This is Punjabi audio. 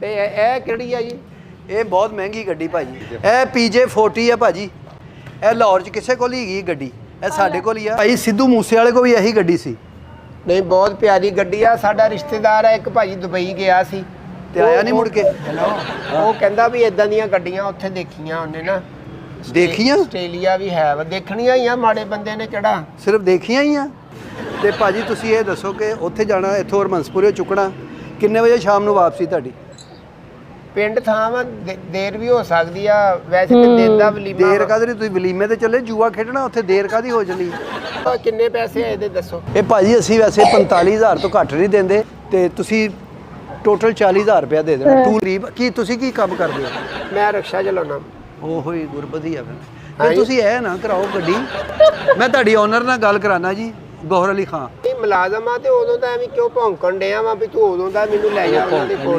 ਤੇ ਇਹ ਇਹ ਕਿਹੜੀ ਆ ਜੀ? ਇਹ ਬਹੁਤ ਮਹਿੰਗੀ ਗੱਡੀ ਭਾਜੀ। ਇਹ ਪੀਜੇ 40 ਆ ਭਾਜੀ। ਇਹ ਲਾਹੌਰ 'ਚ ਕਿਸੇ ਕੋਲ ਹੀ ਹੈਗੀ ਇਹ ਗੱਡੀ। ਇਹ ਸਾਡੇ ਕੋਲ ਹੀ ਆ। ਭਾਈ ਸਿੱਧੂ ਮੂਸੇ ਵਾਲੇ ਕੋਲ ਵੀ ਇਹੀ ਗੱਡੀ ਸੀ। ਨਹੀਂ ਬਹੁਤ ਪਿਆਰੀ ਗੱਡੀ ਆ। ਸਾਡਾ ਰਿਸ਼ਤੇਦਾਰ ਹੈ ਇੱਕ ਭਾਜੀ ਦੁਬਈ ਗਿਆ ਸੀ। ਤੇ ਆਇਆ ਨਹੀਂ ਮੁੜ ਕੇ? ਹੈਲੋ। ਉਹ ਕਹਿੰਦਾ ਵੀ ਇਦਾਂ ਦੀਆਂ ਗੱਡੀਆਂ ਉੱਥੇ ਦੇਖੀਆਂ ਉਹਨੇ ਨਾ। ਦੇਖੀਆਂ? ਆਸਟ੍ਰੇਲੀਆ ਵੀ ਹੈ ਵਾ। ਦੇਖਣੀਆਂ ਹੀ ਆ ਮਾੜੇ ਬੰਦੇ ਨੇ ਕਿਹੜਾ। ਸਿਰਫ ਦੇਖੀਆਂ ਹੀ ਆ। ਤੇ ਭਾਜੀ ਤੁਸੀਂ ਇਹ ਦੱਸੋ ਕਿ ਉੱਥੇ ਜਾਣਾ ਇੱਥੋਂ ਹਰਮਨਸਪੁਰੇ ਚੁੱਕਣਾ। ਕਿੰਨੇ ਵਜੇ ਸ਼ਾਮ ਨੂੰ ਵਾਪਸੀ ਤੁਹਾਡੀ? ਪਿੰਡ ਥਾਂ ਵਾ ਦੇ- ਦੇਰ ਵੀ ਹੋ ਸਕਦੀ ਆ ਵੈਸੇ ਤੇ ਦਿਨ ਦਾ ਵਲੀਮਾ ਦੇਰ ਵਾ। ਕਾਹਦੀ ਤੁਸੀਂ ਵਲੀਮੇ ਤੇ ਚੱਲੇ ਜੂਆ ਖੇਡਣਾ ਉੱਥੇ ਦੇਰ ਕਾਦੀ ਹੋ ਜਲੀ ਉਹ ਕਿੰਨੇ ਪੈਸੇ ਆ ਇਹਦੇ ਦੱਸੋ। ਇਹ ਭਾਜੀ ਅਸੀਂ ਵੈਸੇ 45000 ਤੋਂ ਘੱਟ ਨਹੀਂ ਦਿੰਦੇ ਤੇ ਤੁਸੀਂ ਟੋਟਲ 40000 ਰੁਪਇਆ ਦੇ ਦੇਣਾ। ਟੂ ਗਰੀਬ ਕੀ ਤੁਸੀਂ ਕੀ ਕੰਮ ਕਰਦੇ ਹੋ? ਮੈਂ ਰਿਕਸ਼ਾ ਚਲਾਉਣਾ। ਉਹੋ ਹੀ ਗੁਰਬਦੀ ਆ ਫਿਰ। ਹਾਂਜੀ। ਤੇ ਤੁਸੀਂ ਇਹ ਨਾ ਕਰਾਓ ਗੱਡੀ। ਮੈਂ ਤੁਹਾਡੀ ਓਨਰ ਨਾਲ ਗੱਲ ਕਰਾਣਾ ਜੀ ਗੌਹਰ ਅਲੀ ਖਾਨ ਇਹ ਮੁਲਾਜ਼ਮ ਆ ਤੇ ਉਦੋਂ ਦਾ ਐਵੇਂ ਕਿਉਂ ਭੌਂਕਣ ਡਿਆ ਵਾ ਵੀ ਤੂੰ ਉਦੋਂ ਦਾ ਮੈਨੂੰ ਲੈ ਜਾ ਉਹਨਾਂ ਦੇ ਕੋਲ।